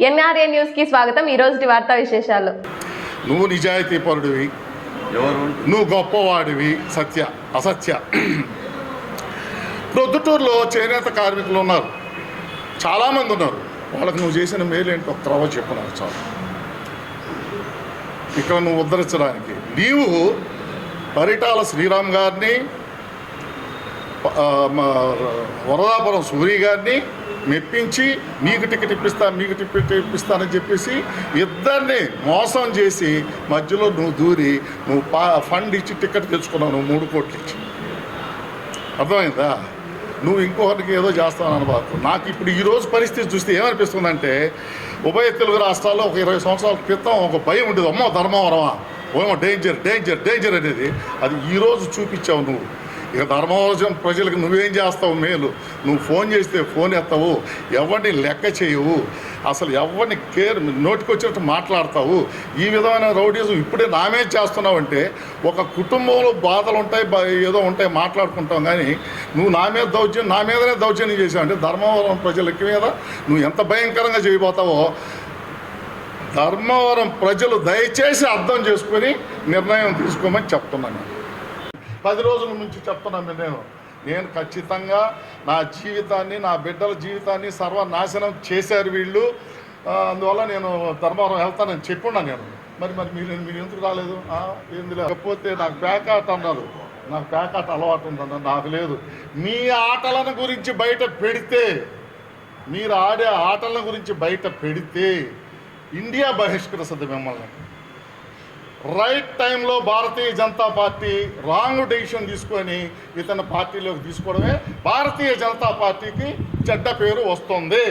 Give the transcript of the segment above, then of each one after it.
NRA న్యూస్కి స్వాగతం. ఈ రోజు వార్తా విశేషాలు. నువ్వు నిజాయితీ పరుడివి. ఎవరు? నువ్వు గొప్పవాడివి. సత్య అసత్య. ప్రొద్దుటూరులో చేనేత కార్మికులు ఉన్నారు. చాలామంది ఉన్నారు. వాళ్ళకి నువ్వు చేసిన మేలు ఏంటో ఒక త్రవ చెప్పు నాకు చాలు. ఇక్కడ నువ్వు ఉద్ధరించడానికి నీవు పరిటాల శ్రీరామ్ గారిని వరదాపురం సూరి గారిని మెప్పించి మీకు టికెట్ ఇప్పిస్తా మీకు టికెట్ ఇప్పిస్తానని చెప్పేసి ఇద్దరిని మోసం చేసి మధ్యలో నువ్వు దూరి నువ్వు పా ఫండ్ ఇచ్చి టికెట్ తెచ్చుకున్నావు నువ్వు మూడు కోట్లు ఇచ్చి. అర్థమైందా? నువ్వు ఇంకొకరికి ఏదో చేస్తావు అనబాకు నాకు ఇప్పుడు ఈరోజు పరిస్థితి చూస్తే ఏమనిపిస్తుందంటే ఉభయ తెలుగు రాష్ట్రాల్లో ఒక ఇరవై సంవత్సరాల క్రితం ఒక భయం ఉండేది. అమ్మో ధర్మవరమా? ఓమో డేంజర్ డేంజర్ డేంజర్ అనేది అది ఈరోజు చూపించావు నువ్వు. ఇక ధర్మవరం ప్రజలకు నువ్వేం చేస్తావు మేలు? నువ్వు ఫోన్ చేస్తే ఫోన్ ఎత్తావు. ఎవరిని లెక్క చేయవు. అసలు ఎవరిని కేర్ నోటికి వచ్చినట్టు మాట్లాడతావు. ఈ విధమైన రౌడీజం ఇప్పుడే నామే చేస్తున్నావు అంటే ఒక కుటుంబంలో బాధలు ఉంటాయి బా- ఏదో ఉంటాయి మాట్లాడుకుంటాం కానీ నువ్వు నా మీద దౌర్జన్యం నా మీదనే దౌర్జన్యం చేసావు అంటే ధర్మవరం ప్రజలకి మీద నువ్వు ఎంత భయంకరంగా చేయబోతావో? ధర్మవరం ప్రజలు దయచేసి అర్థం చేసుకొని నిర్ణయం తీసుకోమని చెప్తున్నాను. పది రోజుల నుంచి చెప్తున్నాను నేను. నేను ఖచ్చితంగా నా జీవితాన్ని నా బిడ్డల జీవితాన్ని సర్వనాశనం చేశారు వీళ్ళు. అందువల్ల నేను ధర్మవరం వెళ్తానని చెప్పున్నా నేను. మరి మరి మీరు మీరు ఎందుకు రాలేదు? ఏంది లేకపోతే నాకు ప్యాకాట్ అన్నారు. నాకు ప్యాకాట్ అలవాటు ఉందన్న నాకు లేదు. మీ ఆటలను గురించి బయట పెడితే మీరు ఆడే ఆటల గురించి బయట పెడితే ఇండియా బహిష్కరిస్తుంది మిమ్మల్ని. రైట్ టైంలో Bharatiya Janata Party wrong decision తీసుకొని ఇతను పార్టీలోకి తీసుకోవడమే భారతీయ జనతా పార్టీకి చెడ్డ పేరు వస్తుంది.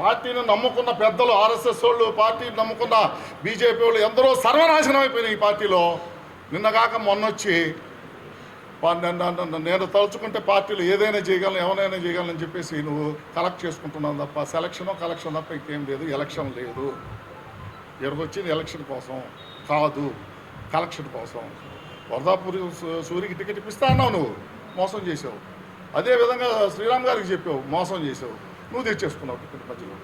పార్టీని నమ్ముకున్న పెద్దలు ఆర్ఎస్ఎస్ వాళ్ళు పార్టీని నమ్ముకున్న బీజేపీ వాళ్ళు ఎందరో సర్వనాశనం అయిపోయినాయి ఈ పార్టీలో. నిన్నగాక మొన్నొచ్చి నేను తలుచుకుంటే పార్టీలు ఏదైనా చేయగలను ఎవరైనా చేయగలను చెప్పేసి నువ్వు కలెక్ట్ చేసుకుంటున్నావు తప్ప సెలక్షన్ కలెక్షన్ తప్ప ఇంకేం లేదు ఎలక్షన్ లేదు. ఇక్కడికి వచ్చింది ఎలక్షన్ కోసం. కాదు కలెక్షన్ కోసం. వరదాపూరి సూ- సూరికి టికెట్ ఇప్పిస్తా అన్నావు నువ్వు. మోసం చేసావు అదే విధంగా శ్రీరామ్ గారికి చెప్పావు మోసం చేసావు నువ్వు తెచ్చేసుకున్నావు టికెట్ మధ్యలో.